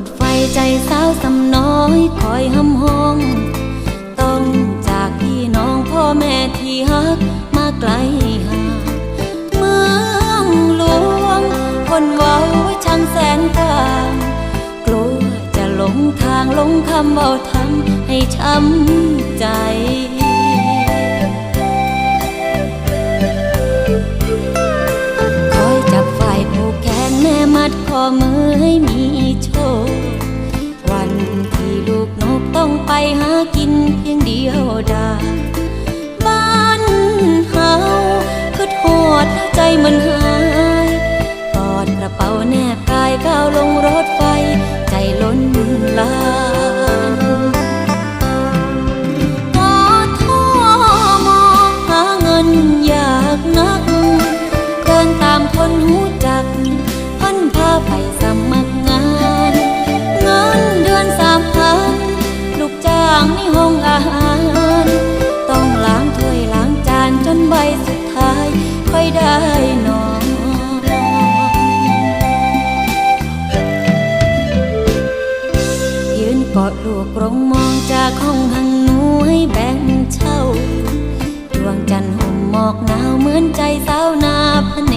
ถไฟใจสาวสำน้อยคอยหำห้อง ต้องจากพี่น้องพ่อแม่ที่ฮักมาไกลห่างเมืองหลวง คนเว้าช่างแสนกว้างกลัวจะหลงทางหลงคำเบาทำให้ช้ำใจคอยจับฝ่ายผูกแขนแม่มัดข้อมือให้มีโชค กนกต้องไปหากินเพียงเดียวดายบ้านเฮาคือโหดแล้วใจมันหายกอดกระเป๋าแนบกายก้าวลงรถไฟ ใจล้นลานกอทมหาเงินอยากนัก เดินตามคนหูจัก ห้องอาหาร ต้องล้างถ้วยล้างจานจนใบสุดท้าย ค่อยได้นอนยืนกอดลูกกรงมองจากห้องหังหนูให้แบ่งเช่าดวงจันทร์ห่มหมอกหนาวเหมือนใจสาวนาพเน